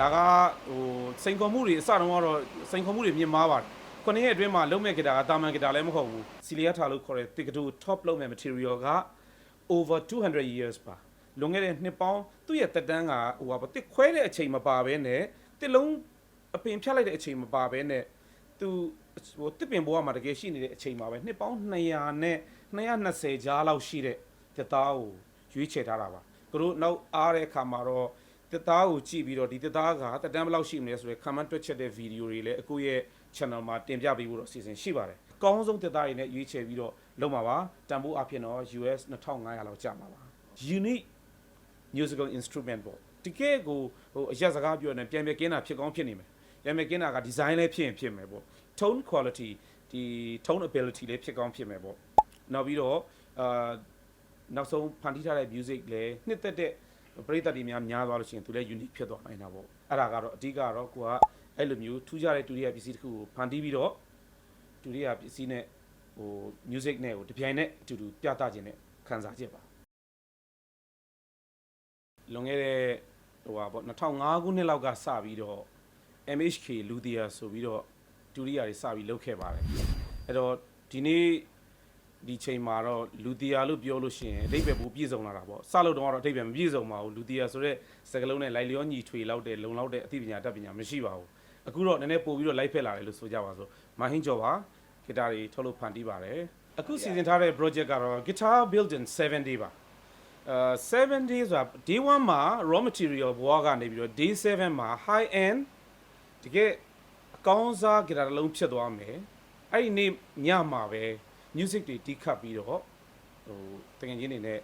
ဒါကဟိုစိန်ခေါ်မှုတွေအစတုန်းကတော့စိန်ခေါ်မှုတွေမြင့်မားပါတယ်ခုနှစ်ရက်အတွင်းမှာလုံးမဲ့ဂီတာကတာမန်ဂီတာလည်းမဟုတ်ဘူးစီလီယာထားလို့ခေါ်တဲ့တစ်ကတူ top လုံးမဲ့ material က over 200 years ပါလွန်ခဲ့တဲ့နှစ်ပေါင်းသူ့ရဲ့တက်တန်းကဟိုဟာတစ်ခွဲတဲ့အချိန်မပါဘဲနဲ့တစ်လုံးအပင်ဖြတ်လိုက်တဲ့အချိန်မပါဘဲနဲ့သူဟိုတစ်ပင်ဘဝမှာတကယ်ရှိနေတဲ့အချိန်မှာပဲနှစ်ပေါင်း200နဲ့220ကြားလောက်ရှိတဲ့တက်သားကိုရွေးချယ်ထားတာပါသူတို့နောက်အားတဲ့အခါမှာတော့ တက်သားကိုကြည့်ပြီးတော့ဒီတက်သားကတက်တန်းဘယ်လောက်ရှိမလဲဆိုရယ် comment တွက်ချက်တဲ့ဗီဒီယိုတွေလည်းအခုရဲ့ channel မှာတင်ပြပေးဖို့တော့အစီအစဉ်ရှိပါတယ်အကောင်းဆုံးတက်သားတွေနဲ့ရွေးချယ်ပြီးတော့လုပ်မှာပါတန်ဖိုးအဖြစ်တော့ US 2500လောက်ကျမှာပါ unique musical instrument ပေါ့တကယ်ကိုဟိုအရက်စကားပြောနေပြန်ပြကင်းတာဖြစ်ကောင်းဖြစ်နေမယ်ပြန်ပြကင်းတာက design လည်းဖြစ်ရင်ဖြစ်မယ်ပေါ့ tone quality ဒီ tone ability လည်းဖြစ်ကောင်းဖြစ်မယ်ပေါ့နောက်ပြီးတော့အာနောက်ဆုံးဖန်တီးထားတဲ့ music လည်းနှစ်သက်တဲ့ ပရိသတ်တွေများများသွားလို့ရှိရင်သူလည်း unique ဖြစ်သွားနိုင်တာပေါ့အဲ့ဒါကတော့အဓိကတော့ကိုကအဲ့လိုမျိုးထူးခြားတဲ့ဒုတိယပစ္စည်းတစ်ခုကိုဖန်တီးပြီးတော့ဒုတိယပစ္စည်းနဲ့ဟို music နဲ့ဟိုတပြိုင်နက်အတူတူပြသခြင်းနဲ့ခံစားချက်ပါလွန်ခဲ့တဲ့ဟိုပါပေါ့2005ခုနှစ်လောက်ကစပြီးတော့ MHK Luthia ဆိုပြီးတော့ဒုတိယတွေစပြီးလုပ်ခဲ့ပါတယ်အဲ့တော့ဒီနေ့ ဒီချိန်မှာတော့ Luthia လို့ပြောလို့ရှိရင်အဓိပ္ပာယ်ပိုပြည့်စုံလာတာပေါ့စလို့တော့အဓိပ္ပာယ်မပြည့်စုံပါဘူး Luthia ဆိုတဲ့စကားလုံးနဲ့လိုက်လျောညီထွေလောက်တဲ့လုံလောက်တဲ့အသိပညာတတ်ပညာမရှိပါဘူးအခုတော့နည်းနည်းပို့ပြီးတော့လိုက်ဖက်လာတယ်လို့ဆိုကြပါစို့မဟင်းကျော်ပါဂီတာတွေထုတ်လုပ်ဖန်တီးပါတယ်အခုစီစဉ်ထားတဲ့ project ကတော့ Guitar Built in 7 day ပါ uh 7 days ဆိုတာ day 1မှာ raw material ဘွားကနေပြီးတော့ day 7မှာ high end တကယ်အကောင်းစားဂီတာတစ်လုံးဖြစ်သွားမယ်အဲ့ဒီနေ့ညမှာပဲ music တွေတီးခတ်ပြီးတော့ဟိုတကယ်ချင်းနေနဲ့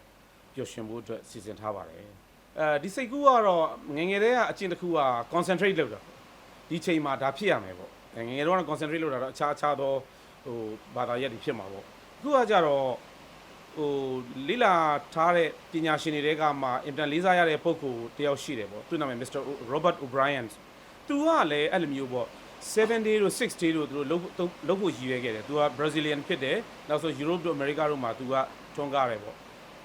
ပျော်ရွှင်ဖို့အတွက်စီစဉ်ထားပါတယ်အဲဒီစိတ်ကူးကတော့ငယ်ငယ်တည်းကအကျင့်တစ်ခုက concentrate လုပ်တာဒီချိန်မှာဒါဖြစ်ရမယ်ပေါ့ငယ်ငယ်တော့ concentrate လုပ်တာတော့အခြားအခြားသောဟိုဘာသာရပ်တွေဖြစ်မှာပေါ့အခုကကြတော့ဟိုလိလာထားတဲ့ပညာရှင်တွေကမှအင်တန်လေးစားရတဲ့ပုဂ္ဂိုလ်တယောက်ရှိတယ်ပေါ့သူ့နာမည် Mr. Robert O'Brien သူကလည်းအဲ့လိုမျိုးပေါ့ 7 day တို့6 day တို့သူတို့လုပ်လုပ်ဖို့ရည်ရွယ်ခဲ့တယ်သူက Brazilian ဖြစ်တယ်နောက်ဆို Europe တို့ America တို့မှာသူကထွန်းကားတယ်ပေါ့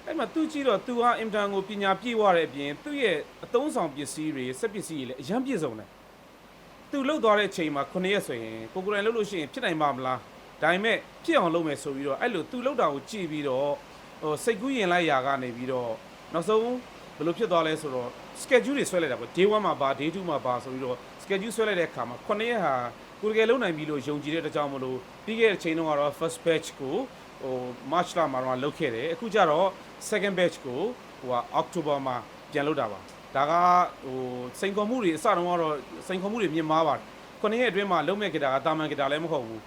အဲ့မှာသူကြည့်တော့သူကအင်တန်ကိုပညာပြည့်ဝတဲ့အပြင်သူ့ရဲ့အသုံးဆောင်ပစ္စည်းတွေစက်ပစ္စည်းတွေလည်းအရင်ပြည့်စုံတယ်သူလှုပ်သွားတဲ့အချိန်မှာ9ရက်ဆိုရင်ကိုကိုယ်တိုင်လှုပ်လို့ရှိရင်ဖြစ်နိုင်ပါမလားဒါပေမဲ့ဖြစ်အောင်လုပ်မယ်ဆိုပြီးတော့အဲ့လိုသူလှုပ်တာကိုကြည့်ပြီးတော့ဟိုစိတ်ကူးရင်လိုက်ရာကနေပြီးတော့နောက်ဆုံးဘယ်လိုဖြစ်သွားလဲဆိုတော့ schedule တွေဆွဲလိုက်တာပေါ့ day 1မှာပါ day 2မှာပါဆိုပြီးတော့ schedule ဆွဲလိုက်တဲ့အခါမှာ9ရက်ဟာကိုယ်တကယ်လုံးနိုင်ပြီလို့ယုံကြည်တဲ့တကြောင်မလို့ပြီးခဲ့တဲ့အချိန်တုန်းကတော့ first batch ကိုဟို march လမှာတော့လုပ်ခဲ့တယ်အခုကျတော့ second batch ကိုဟိုက october မှာပြန်လုပ်တာပါဒါကဟိုစိန်ခေါ်မှုတွေအစတုန်းကတော့စိန်ခေါ်မှုတွေမြင့်မားပါတယ်9ရက်အတွင်းမှာလုံးမဲ့ဂီတာကတာမန်ဂီတာလည်းမဟုတ်ဘူး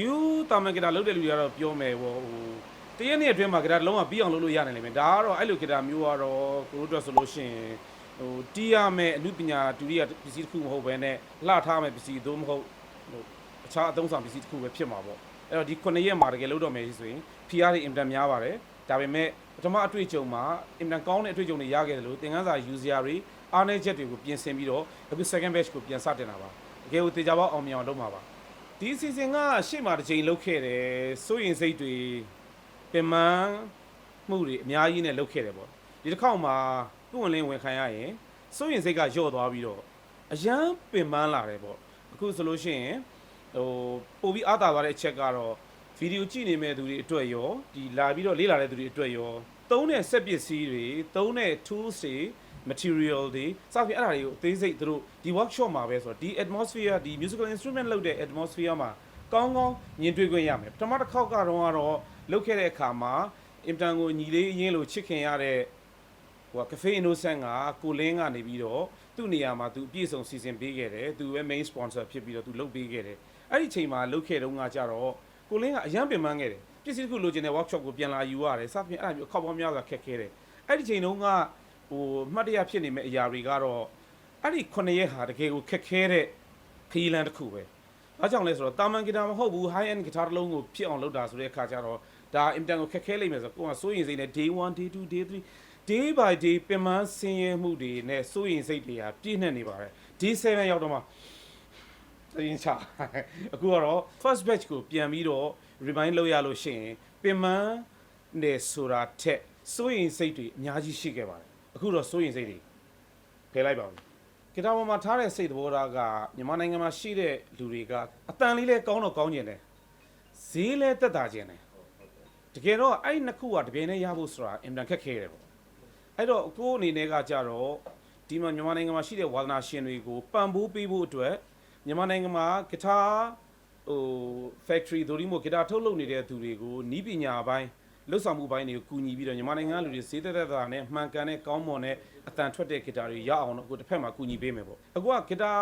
ယူတာမန်ဂီတာလုပ်တဲ့လူတွေကတော့ပြောမယ်ဟိုဟိုတ ရက်နေ့အတွင်းမှာဂီတာတစ်လုံးကပြီးအောင်လုပ်လို့ရနိုင်လိမ့်မယ်ဒါကတော့အဲ့လိုဂီတာမျိုးကတော့ကိုတို့အတွက်ဆိုလို့ရှိရင်ဟိုတီးရမယ်အမှုပညာဒုတိယပစ္စည်းတစ်ခုမဟုတ်ဘဲနဲ့လှထားမယ်ပစ္စည်းသို့မဟုတ်ဟိုအခြားအသုံးဆောင်ပစ္စည်းတစ်ခုပဲဖြစ်မှာပေါ့အဲ့တော့ဒီ9ရက်မှာတကယ်လုပ်တော့မယ်ဆိုရင် PR တွေအင်တန်များပါတယ်ဒါပေမဲ့ပထမအတွေ့အကြုံမှာအင်တန်ကောင်းတဲ့အတွေ့အကြုံတွေရခဲ့တယ်လို့သင်ခန်းစာ user တွေအားနည်းချက်တွေကိုပြင်ဆင်ပြီးတော့အခု second batch ကိုပြန်စတင်တာပါတကယ်ကိုတေချာပေါက်အောင်မြင်အောင်လုပ်မှာပါဒီအစီအစဉ်ကရှေ့မှာတစ်ချိန်လုပ်ခဲ့တယ်စိုးရင်စိတ်တွေ ပင်မမှုတွေအများကြီးနဲ့လုပ်ခဲ့တယ်ပေါ့ဒီတစ်ခေါက်မှာသူ့ဝင်လင်းဝင်ခံရရင်စိုးရင်စိတ်ကညော့သွားပြီးတော့အရန်ပင်ပန်းလာတယ်ပေါ့အခုဆိုလို့ရှိရင်ဟိုပို့ပြီးအားတာသွားတဲ့အချက်ကတော့ဗီဒီယိုကြည့်နေမဲ့သူတွေအတွက်ရောဒီလာပြီးတော့လေ့လာတဲ့သူတွေအတွက်ရောသုံးတဲ့စက်ပစ္စည်းတွေသုံးတဲ့ tools တွေ material တွေစသဖြင့်အဲ့ဒါတွေကိုအသေးစိတ်သူတို့ဒီ workshop မှာပဲဆိုတော့ဒီ atmosphere ဒီ musical instrument လုပ်တဲ့ atmosphere မှာကောင်းကောင်းညင်တွေ့ခွင့်ရမယ်ပထမတစ်ခေါက်ကတော့ကတော့ လုပ်ခဲ့တဲ့အခါမှာအင်တန်ကိုညီလေးအရင်လိုချစ်ခင်ရတဲ့ဟိုက cafe innocent ကကိုလင်းကနေပြီးတော့သူ့နေရာမှာသူအပြည့်စုံစီစဉ်ပေးခဲ့တယ်သူပဲ main sponsor ဖြစ်ပြီးတော့သူလုပ်ပေးခဲ့တယ်အဲ့ဒီချိန်မှာလုပ်ခဲ့တော့ကကြတော့ကိုလင်းကအရန်ပင်ပန်းခဲ့တယ်ပစ္စည်းတစ်ခုလိုချင်တဲ့ workshop ကိုပြန်လာယူရတယ်စသဖြင့်အဲ့ဒါမျိုးအခောက်ပေါင်းများစွာခက်ခဲတယ်အဲ့ဒီချိန်တုန်းကဟိုအမှတ်တရဖြစ်နေမဲ့အရာတွေကတော့အဲ့ဒီ9ရက်ဟာတကယ်ကိုခက်ခဲတဲ့ခရီးလမ်းတစ်ခုပဲ။အားကြောင့်လဲဆိုတော့တာမန်ဂီတာမဟုတ်ဘူး high end guitar တစ်လုံးကိုဖြစ်အောင်လုပ်တာဆိုတဲ့အခါကျတော့ ဒါအင်တန်ကိုခက်ခဲလိမ့်မယ်ဆိုတော့ကိုကစိုးရင်စိတ်နဲ့ day 1 day 2 day 3 day by day ပင်မဆင်းရဲမှုတွေနဲ့စိုးရင်စိတ်တွေဟာပြည့်နှက်နေပါတယ်။ day 7ရောက်တော့မှသရင်ချအခုကတော့ first batch ကိုပြန်ပြီးတော့ remind လုပ်ရလို့ရှိရင်ပင်မနဲ့ဆိုတာထက်စိုးရင်စိတ်တွေအများကြီးရှိခဲ့ပါတယ်အခုတော့စိုးရင်စိတ်တွေဖယ်လိုက်ပါဘူးဂီတာပေါ်မှာထားတဲ့စိတ်သဘောထားကမြန်မာနိုင်ငံမှာရှိတဲ့လူတွေကအတန်လေးလဲကောင်းတော့ကောင်းကျင်တယ်ဈေးလဲတက်တာကျင်တယ် တကယ်တော့အဲ့နှစ်ခုကတပြိုင်တည်းရဖို့ဆိုတာအင်မတန်ခက်ခဲတယ်ပေါ့အဲ့တော့ကိုယ့်အနေနဲ့ကကြတော့ဒီမှာမြန်မာနိုင်ငံမှာရှိတဲ့ဝါသနာရှင်တွေကိုပံ့ပိုးပေးဖို့အတွက်မြန်မာနိုင်ငံမှာဂီတာဟို factory တို့ဒီမို့ဂီတာထုတ်လုပ်နေတဲ့သူတွေကိုနီးပညာပိုင်းလှုပ်ဆောင်မှုပိုင်းတွေကိုကူညီပြီးတော့မြန်မာနိုင်ငံကလူတွေဈေးသက်သက်သာနဲ့မှန်ကန်တဲ့ကောင်းမွန်တဲ့အတန်ထွက်တဲ့ဂီတာတွေရအောင်တော့အခုတစ်ဖက်မှာကူညီပေးမယ်ပေါ့အခုကဂီတာ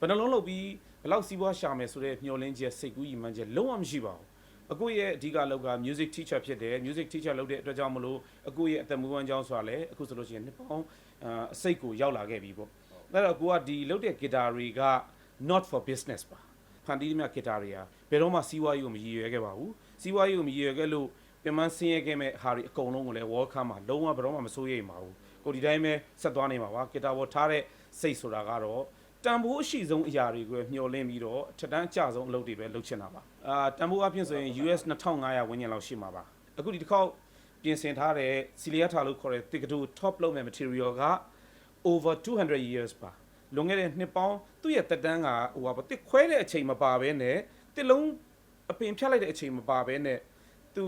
ဘယ်နှလုံးလုပ်ပြီးဘယ်လောက်စီးပွားရှာမယ်ဆိုတဲ့မျှော်လင့်ချက်စိတ်ကူးရည်မှန်းချက်လုံးဝမရှိပါဘူး အခုရဲ့အဓိကလောက်က music teacher ဖြစ်တယ် music teacher လုပ်တဲ့အတွက်ကြောင့်မလို့အခုရဲ့အသက်မွေးဝမ်းကြောင်းဆိုတာလည်းအခုဆိုလို့ရှိရင်နှစ်ပေါင်းအာအစိတ်ကိုရောက်လာခဲ့ပြီပေါ့အဲ့တော့ကိုကဒီလုပ်တဲ့ဂီတာတွေက not for business ပါဖန်တီးသမျှဂီတာတွေကဘယ်တော့မှစီးပွားရေးကိုမရည်ရွယ်ခဲ့ပါဘူးစီးပွားရေးကိုမရည်ရွယ်ခဲ့လို့ပြန်မဆင်းရဲခဲ့မဲ့ဟာတွေအကုန်လုံးကိုလည်း welcome မှာလုံးဝဘယ်တော့မှမစိုးရိမ်ပါဘူးကိုဒီတိုင်းပဲဆက်သွားနေမှာပါဂီတာပေါ်ထားတဲ့စိတ်ဆိုတာကတော့တန်ဖိုးအရှိဆုံးအရာတွေကိုမျှော်လင့်ပြီးတော့ထက်တန်းအကျဆုံးအလုပ်တွေပဲလုပ်ချင်တာပါ အာတန်ဖိုးအပြင်ဆိုရင် US 2500ဝန်းကျင်လောက်ရှိမှာပါအခုဒီတစ်ခေါက်ပြင်ဆင်ထားတဲ့စီလီယာထာလို့ခေါ်တဲ့တစ်ကတူ top လုပ်မဲ့ material က over 200 years ပါလွန်ခဲ့တဲ့နှစ်ပေါင်းသူ့ရဲ့တက်တန်းကဟိုပါတစ်ခွဲတဲ့အချိန်မပါဘဲနဲ့တစ်လုံးအပင်ဖြတ်လိုက်တဲ့အချိန်မပါဘဲနဲ့သူ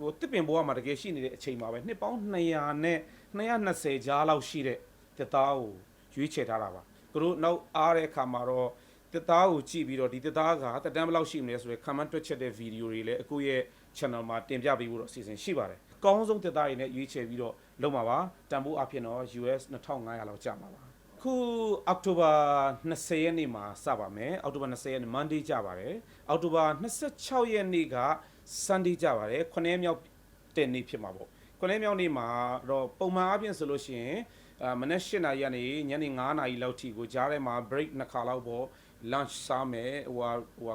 ဟိုတစ်ပင်ဘဝမှာတကယ်ရှိနေတဲ့အချိန်မှာပဲနှစ်ပေါင်း200နဲ့220ကြားလောက်ရှိတဲ့တက်သားကိုရွေးချယ်ထားတာပါသူတို့နောက်အားတဲ့အခါမှာတော့ တက်သားကိုကြည့်ပြီးတော့ဒီတက်သားကတက်တန်းဘယ်လောက်ရှိမလဲဆိုရယ်ခံမှန်းတွက်ချက်တဲ့ဗီဒီယိုတွေလည်းအခုရဲ့ channel မှာတင်ပြပေးဖို့တော့အစီအစဉ်ရှိပါတယ်အကောင်းဆုံးတက်သားတွေနဲ့ရွေးချယ်ပြီးတော့လုပ်မှာပါတန်ဖိုးအဖြစ်တော့ US 2500လောက်ကျမှာပါခုအောက်တိုဘာ20ရက်နေ့မှာစပါမယ်အောက်တိုဘာ20ရက်နေ့ Monday ကြပါတယ်အောက်တိုဘာ26ရက်နေ့က Sunday ကြပါတယ်9ရက်မြောက်တဲ့နေ့ဖြစ်မှာပေါ့9ရက်မြောက်နေ့မှာတော့ပုံမှန်အပြင်ဆိုလို့ရှိရင်အာမနေ့7နာရီကနေညနေ9နာရီလောက်ထိကိုကြားထဲမှာ break နှစ်ခါလောက်ပေါ့ lunch စားမယ်ဟိုဟာဟို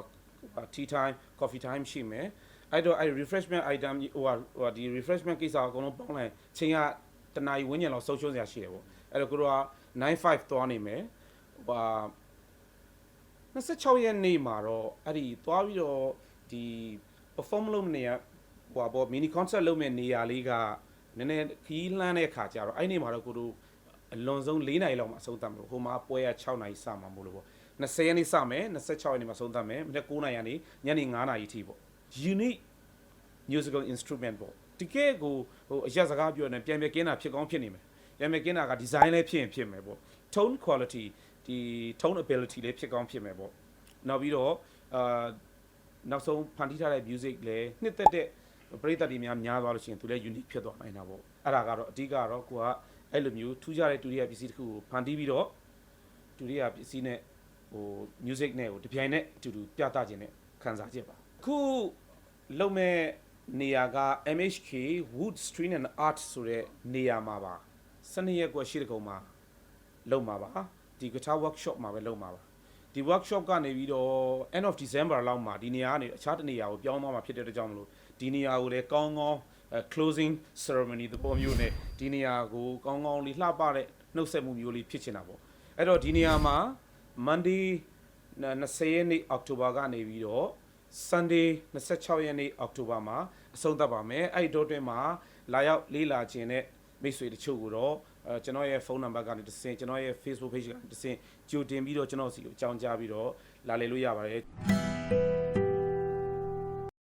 ဟာ tea time coffee time ရှိမယ်အဲ့တော့အဲ့ refreshment item ဟိုဟာဟိုဟာဒီ refreshment ကိစ္စအကုန်လုံးပေါင်းလိုက်ချိန်ကတနာရီဝန်းကျင်လောက်ဆုံးရှုံးစရာရှိတယ်ပေါ့အဲ့တော့ကိုတို့က95သွားနေမယ်ဟိုဟာ26ရက်နေ့မှာတော့အဲ့ဒီသွားပြီးတော့ဒီ perform လုပ်နေရဟိုဟာပေါ့ mini concert လုပ်မဲ့နေရာလေးကနည်းနည်းခီးလှမ်းတဲ့ခါကျတော့အဲ့ဒီမှာတော့ကိုတို့အလွန်ဆုံး4နာရီလောက်မှအဆုံးသတ်မလို့ဟိုမှာပွဲရ6နာရီစမှာမို့လို့ပေါ့ 20ရက်နေ့စမယ်26ရက်နေ့မှာဆုံးသတ်မယ်မနေ့9နာရီကနေညနေ9နာရီထိပေါ့ unique musical instrument ပေါ့တကယ်ကိုဟိုအရက်စကားပြောနေပြန်ပြကင်းတာဖြစ်ကောင်းဖြစ်နေမယ်ပြန်ပြကင်းတာက design လည်းဖြစ်ရင်ဖြစ်မယ်ပေါ့ tone quality ဒီ tone ability လည်းဖြစ်ကောင်းဖြစ်မယ်ပေါ့နောက်ပြီးတော့အာနောက်ဆုံးဖန်တီးထားတဲ့ music လည်းနှစ်သက်တဲ့ပရိသတ်တွေများများသွားလို့ရှိရင်သူလည်း unique ဖြစ်သွားနိုင်တာပေါ့အဲ့ဒါကတော့အဓိကတော့ကိုကအဲ့လိုမျိုးထူးခြားတဲ့ဒုတိယပစ္စည်းတစ်ခုကိုဖန်တီးပြီးတော့ဒုတိယပစ္စည်းနဲ့ ဟို music နဲ့ဟိုတပြိုင်နက်အတူတူပြသခြင်းနဲ့ခံစားချက်ပါအခုလုံမဲ့နေရာက MHK Wood String and Art ဆိုတဲ့နေရာမှာပါ12ရက်ကွက်ရှိတဲ့ကုန်းမှာလုံမှာပါဒီ guitar workshop မှာပဲလုံမှာပါဒီ workshop ကနေပြီးတော့ end of December လောက်မှာဒီနေရာကနေအခြားတစ်နေရာကိုပြောင်းသွားမှာဖြစ်တဲ့အတွက်ကြောင့်မလို့ဒီနေရာကိုလည်းကောင်းကောင်းအဲ closing ceremony သဘောမျိုးနဲ့ဒီနေရာကိုကောင်းကောင်းလေးလှပတဲ့နှုတ်ဆက်မှုမျိုးလေးဖြစ်ချင်တာပေါ့အဲ့တော့ဒီနေရာမှာ Monday 20ရက်နေ့ October ကနေပြီးတော့ Sunday 26ရက်နေ့ October မှာအဆုံးသတ်ပါမယ်အဲ့ဒီတော့တွင်မှာလာရောက်လေးလာခြင်းနဲ့မိတ်ဆွေတချို့ကိုတော့အဲကျွန်တော်ရဲ့ဖုန်းနံပါတ်ကနေတစ်ဆင့်ကျွန်တော်ရဲ့ Facebook page ကနေတစ်ဆင့်ကြိုတင်ပြီးတော့ကျွန်တော်စီကိုအကြောင်းကြားပြီးတော့လာလေလို့ရပါတယ်